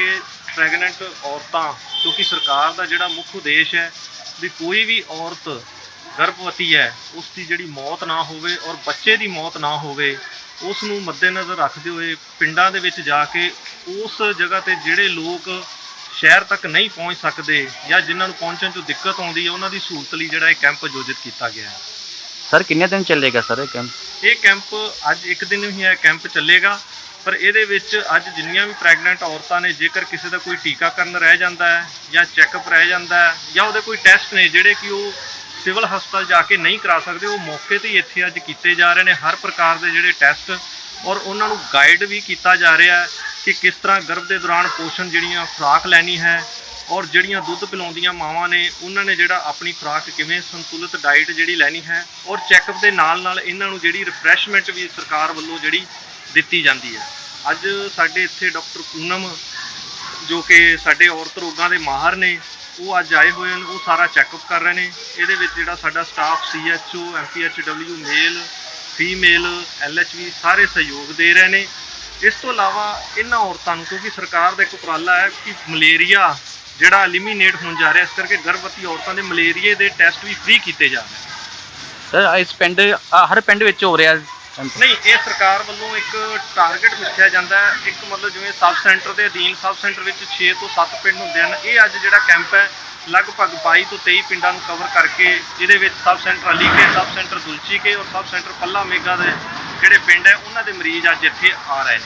ਕਿ ਪ੍ਰੈਗਨੈਂਟ ਔਰਤਾਂ ਕਿਉਂਕਿ ਸਰਕਾਰ ਦਾ ਜਿਹੜਾ ਮੁੱਖ ਉਦੇਸ਼ ਹੈ ਵੀ ਕੋਈ ਵੀ ਔਰਤ ਗਰਭਵਤੀ ਹੈ ਉਸ ਦੀ ਜਿਹੜੀ ਮੌਤ ਨਾ ਹੋਵੇ ਔਰ ਬੱਚੇ ਦੀ ਮੌਤ ਨਾ ਹੋਵੇ ਉਸ ਨੂੰ ਮੱਦੇਨਜ਼ਰ ਰੱਖਦੇ ਹੋਏ ਪਿੰਡਾਂ ਦੇ ਵਿੱਚ ਜਾ ਕੇ ਉਸ ਜਗ੍ਹਾ ਤੇ ਜਿਹੜੇ ਲੋਕ ਸ਼ਹਿਰ ਤੱਕ ਨਹੀਂ ਪਹੁੰਚ ਸਕਦੇ ਜਾਂ ਜਿਨ੍ਹਾਂ ਨੂੰ ਪਹੁੰਚਣ 'ਚ ਦਿੱਕਤ ਆਉਂਦੀ ਹੈ ਉਹਨਾਂ ਦੀ ਸਹੂਲਤ ਲਈ ਜਿਹੜਾ ਇਹ ਕੈਂਪ ਆਯੋਜਿਤ ਕੀਤਾ ਗਿਆ ਹੈ। ਸਰ ਕਿੰਨੇ ਦਿਨ ਚੱਲੇਗਾ ਸਰ ਇਹ ਕੈਂਪ? ਇਹ ਕੈਂਪ ਅੱਜ ਇੱਕ ਦਿਨ ਹੀ ਇਹ ਕੈਂਪ ਚੱਲੇਗਾ। ਪਰ ਇਹਦੇ ਵਿੱਚ ਅੱਜ ਜਿੰਨੀਆਂ ਵੀ ਪ੍ਰੈਗਨੈਂਟ ਔਰਤਾਂ ਨੇ, ਜੇਕਰ ਕਿਸੇ ਦਾ ਕੋਈ ਟੀਕਾਕਰਨ ਰਹਿ ਜਾਂਦਾ ਹੈ ਜਾਂ ਚੈੱਕਅਪ ਰਹਿ ਜਾਂਦਾ ਹੈ ਜਾਂ ਉਹਦੇ ਕੋਈ ਟੈਸਟ ਨੇ ਜਿਹੜੇ ਕਿ ਉਹ ਸਿਵਲ ਹਸਪਤਾਲ ਜਾ ਕੇ ਨਹੀਂ ਕਰਾ ਸਕਦੇ, ਉਹ ਮੌਕੇ ਤੇ ਹੀ ਇੱਥੇ ਅੱਜ ਕੀਤੇ ਜਾ ਰਹੇ ਨੇ। ਹਰ ਪ੍ਰਕਾਰ ਦੇ ਜਿਹੜੇ ਟੈਸਟ ਔਰ ਉਹਨਾਂ ਨੂੰ ਗਾਈਡ ਵੀ ਕੀਤਾ ਜਾ ਰਿਹਾ ਹੈ ਕਿ ਕਿਸ ਤਰ੍ਹਾਂ ਗਰਭ ਦੇ ਦੌਰਾਨ ਪੋਸ਼ਣ ਜਿਹੜੀਆਂ ਖੁਰਾਕ ਲੈਣੀ ਹੈ ਔਰ ਜਿਹੜੀਆਂ ਦੁੱਧ ਪਿਲਾਉਂਦੀਆਂ ਮਾਵਾਂ ਨੇ, ਉਹਨਾਂ ਨੇ ਜਿਹੜਾ ਆਪਣੀ ਖੁਰਾਕ ਕਿਵੇਂ ਸੰਤੁਲਿਤ ਡਾਈਟ ਜਿਹੜੀ ਲੈਣੀ ਹੈ ਔਰ ਚੈੱਕਅਪ ਦੇ ਨਾਲ ਨਾਲ ਇਹਨਾਂ ਨੂੰ ਜਿਹੜੀ ਰਿਫਰੈਸ਼ਮੈਂਟ ਵੀ ਸਰਕਾਰ ਵੱਲੋਂ ਜਿਹੜੀ ਦਿੱਤੀ ਜਾਂਦੀ ਹੈ। ਅੱਜ ਸਾਡੇ ਇੱਥੇ ਡਾਕਟਰ ਪੂਨਮ, ਜੋ ਕਿ ਸਾਡੇ ਔਰਤ ਰੋਗਾਂ ਦੇ ਮਾਹਰ ਨੇ, ਉਹ ਅੱਜ ਆਏ ਹੋਏ ਹਨ, ਉਹ ਸਾਰਾ ਚੈੱਕਅਪ ਕਰ ਰਹੇ ਨੇ। ਇਹਦੇ ਵਿੱਚ ਜਿਹੜਾ ਸਾਡਾ ਸਟਾਫ ਸੀਐਚਓ ਐਮਪੀਐਚਡਬਲਯੂ ਮੇਲ ਫੀਮੇਲ ਐਲਐਚਵੀ ਸਾਰੇ ਸਹਿਯੋਗ ਦੇ ਰਹੇ ਨੇ। ਇਸ ਤੋਂ ਇਲਾਵਾ ਇਹਨਾਂ ਔਰਤਾਂ ਨੂੰ, ਕਿਉਂਕਿ ਸਰਕਾਰ ਦਾ ਇੱਕ ਉਪਰਾਲਾ ਹੈ ਕਿ ਮਲੇਰੀਆ ਜਿਹੜਾ ਐਲੀਮੀਨੇਟ ਹੋਣ ਜਾ ਰਿਹਾ ਇਸ ਕਰਕੇ ਗਰਭਵਤੀ ਔਰਤਾਂ ਦੇ ਮਲੇਰੀਏ ਦੇ ਟੈਸਟ ਵੀ ਫ੍ਰੀ ਕੀਤੇ ਜਾ ਰਹੇ ਸਰ ਇਸ ਪਿੰਡ ਆਹ ਹਰ ਪਿੰਡ ਵਿੱਚ ਹੋ ਰਿਹਾ ਨਹੀਂ ਇਹ ਸਰਕਾਰ ਵੱਲੋਂ ਇੱਕ ਟਾਰਗੇਟ ਰੱਖਿਆ ਜਾਂਦਾ ਹੈ। ਇੱਕ ਮਤਲਬ ਜਿਵੇਂ ਸਬ ਸੈਂਟਰ ਦੇ ਅਧੀਨ ਸਬ ਸੈਂਟਰ ਵਿੱਚ 6 ਤੋਂ 7 ਪਿੰਡ ਹੁੰਦੇ ਹਨ। ਇਹ ਅੱਜ ਜਿਹੜਾ ਕੈਂਪ ਹੈ ਲਗਭਗ 22 ਤੋਂ 23 ਪਿੰਡਾਂ ਨੂੰ ਕਵਰ ਕਰਕੇ ਜਿਹਦੇ ਵਿੱਚ ਸਬ ਸੈਂਟਰ ਅਲੀਕੇ ਸਬ ਸੈਂਟਰ ਦੁਲਚੀ ਕੇ ਔਰ ਸਬ ਸੈਂਟਰ ਪੱਲਾ ਮੇਗਾ ਦੇ ਜਿਹੜੇ ਪਿੰਡ ਹੈ ਉਹਨਾਂ ਦੇ ਮਰੀਜ਼ ਅੱਜ ਇੱਥੇ ਆ ਰਹੇ ਨੇ।